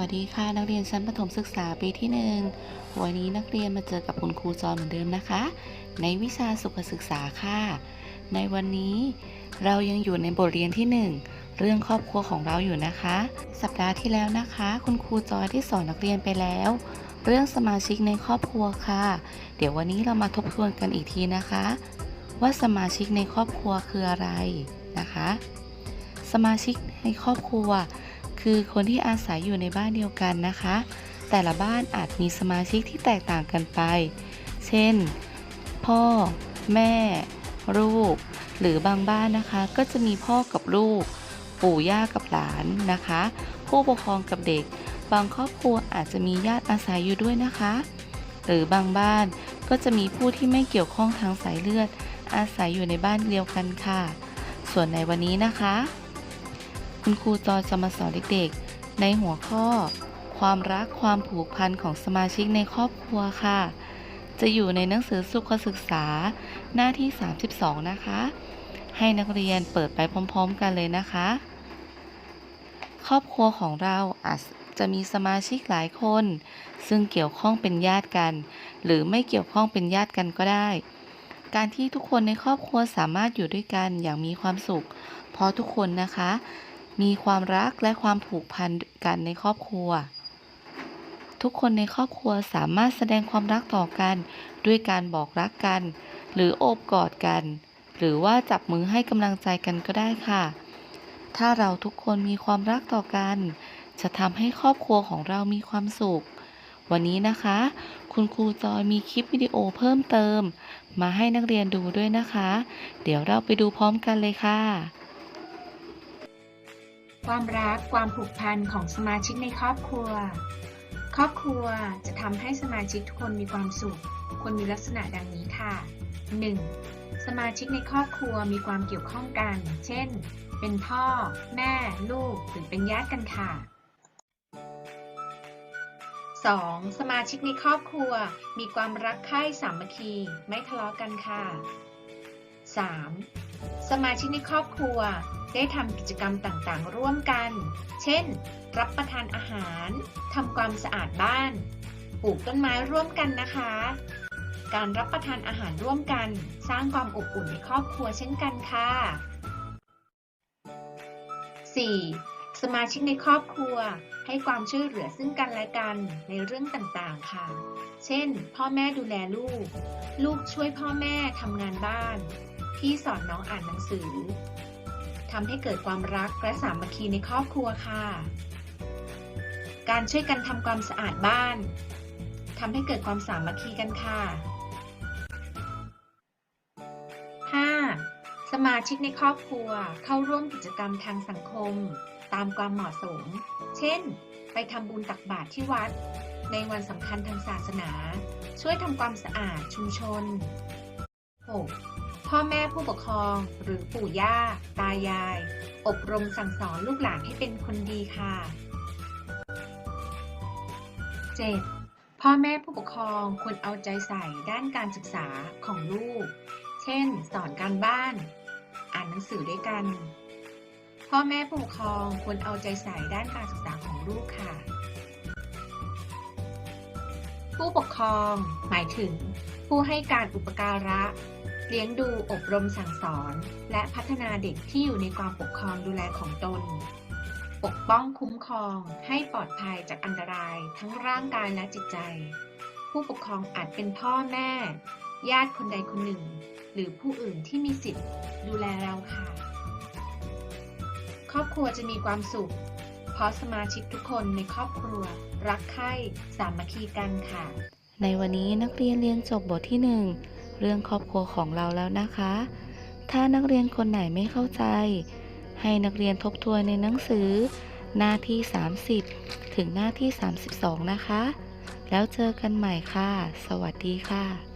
วัสดีค่ะนักเรียนชั้นประถมศึกษาปีที่หนึ่งวันนี้นักเรียนมาเจอกับคุณครูจอนเหมือนเดิมนะคะ ในวิชาสุขศึกษาค่ะ ในวันนี้เรายังอยู่ในบทเรียนที่หนึ่งเรื่องครอบครัวของเราอยู่นะคะ สัปดาห์ที่แล้วนะคะ คุณครูจอยที่สอนนักเรียนไปแล้ว เรื่องสมาชิกในครอบครัวค่ะ เดี๋ยววันนี้เรามาทบทวนกันอีกทีนะคะ ว่าสมาชิกในครอบครัวคืออะไรนะคะ สมาชิกในครอบครัว คือคนที่อาศัยอยู่ในบ้านเดียวกันนะคะ แต่ละบ้านอาจมีสมาชิกที่แตกต่างกันไป เช่น พ่อ แม่ ลูก หรือบางบ้านนะคะ ก็จะมีพ่อกับลูก ปู่ย่ากับหลานนะคะ ผู้ปกครองกับเด็ก บางครอบครัวอาจจะมีญาติอาศัยอยู่ด้วยนะคะ หรือบางบ้านก็จะมีผู้ที่ไม่เกี่ยวข้องทางสายเลือด อาศัยอยู่ในบ้านเดียวกันค่ะ ส่วนในวันนี้นะคะ คุณครูจอยจะมาสอนเด็กๆ ในหัวข้อ ความรักความผูกพันของสมาชิกในครอบครัวค่ะ จะอยู่ในหนังสือสุขศึกษาหน้าที่ 32 นะคะ ให้นักเรียนเปิดไปพร้อมๆกันเลยนะคะ ครอบครัวของเราอาจจะมีสมาชิกหลายคน ซึ่งเกี่ยวข้องเป็นญาติกัน หรือไม่เกี่ยวข้องเป็นญาติกันก็ได้ การที่ทุกคนในครอบครัวสามารถอยู่ด้วยกันอย่างมีความสุข เพราะทุกคนนะคะ มีความรักและความผูกพันกันในครอบครัว ทุกคนในครอบครัวสามารถแสดงความรักต่อกัน ด้วยการบอกรักกัน หรือโอบกอดกัน หรือว่าจับมือให้กำลังใจกันก็ได้ค่ะ ถ้าเราทุกคนมีความรักต่อกัน จะทำให้ครอบครัวของเรามีความสุข วันนี้นะคะ คุณครูจอยมีคลิปวิดีโอเพิ่มเติม มาให้นักเรียนดูด้วยนะคะ เดี๋ยวเราไปดูพร้อมกันเลยค่ะ ความรักความผูกพันของสมาชิกในครอบครัว ครอบครัวจะทำให้สมาชิกทุกคนมีความสุขควรมีลักษณะดังนี้ค่ะ 1. สมาชิกในครอบครัวมีความเกี่ยวข้องกัน เช่น เป็นพ่อ แม่ ลูก หรือเป็นญาติกันค่ะ 2. สมาชิกในครอบครัวมีความรักใคร่สามัคคี ไม่ทะเลาะกันค่ะ 3. สมาชิกในครอบครัว ได้ทำกิจกรรมต่างๆ ร่วมกัน เช่น รับประทานอาหารทำความสะอาดบ้าน ปลูกต้นไม้ร่วมกันนะคะ การรับประทานอาหารร่วมกัน สร้างความอบอุ่นในครอบครัวเช่นกันค่ะ 4. สมาชิกในครอบครัวให้ความช่วยเหลือซึ่งกันและกันในเรื่องต่างๆ ค่ะ เช่น พ่อแม่ดูแลลูก ลูกช่วยพ่อแม่ทำงานบ้าน พี่สอนน้องอ่านหนังสือ ทำให้เกิดความรักและสามัคคีในครอบครัวค่ะ การช่วยกันทำความสะอาดบ้านทำให้เกิดความสามัคคีกันค่ะ 5. สมาชิกในครอบครัวเข้าร่วมกิจกรรมทางสังคม ตามความเหมาะสม เช่น ไปทำบุญตักบาตรที่วัด ในวันสำคัญทางศาสนา ช่วยทำความสะอาดชุมชน 6. พ่อแม่ผู้ปกครอง หรือปู่ย่า ตายาย อบรมสั่งสอนลูกหลานให้เป็นคนดีค่ะ 7. พ่อแม่ผู้ปกครองควรเอาใจใส่ด้านการศึกษาของลูก เช่น สอนการบ้าน อ่านหนังสือด้วยกัน พ่อแม่ผู้ปกครองควรเอาใจใส่ด้านการศึกษาของลูกค่ะ ผู้ปกครองหมายถึงผู้ให้การอุปการะ เลี้ยงดูอบรมสั่งสอน และพัฒนาเด็กที่อยู่ในความปกครองดูแลของตน ปกป้องคุ้มครองให้ปลอดภัยจากอันตรายทั้งร่างกายและจิตใจ ผู้ปกครองอาจเป็นพ่อแม่ ญาติคนใดคนหนึ่ง หรือผู้อื่นที่มีสิทธิ์ดูแลเราค่ะ ครอบครัวจะมีความสุข เพราะสมาชิกทุกคนในครอบครัว รักใคร่สามัคคีกันค่ะ ในวันนี้นักเรียนเรียนจบบทที่หนึ่ง เรื่องครอบครัวของเราแล้วนะคะ ถ้านักเรียนคนไหนไม่เข้าใจ ให้นักเรียนทบทวนในหนังสือ หน้าที่ 30 ถึงหน้าที่ 32 นะคะ แล้วเจอกันใหม่ค่ะ สวัสดีค่ะ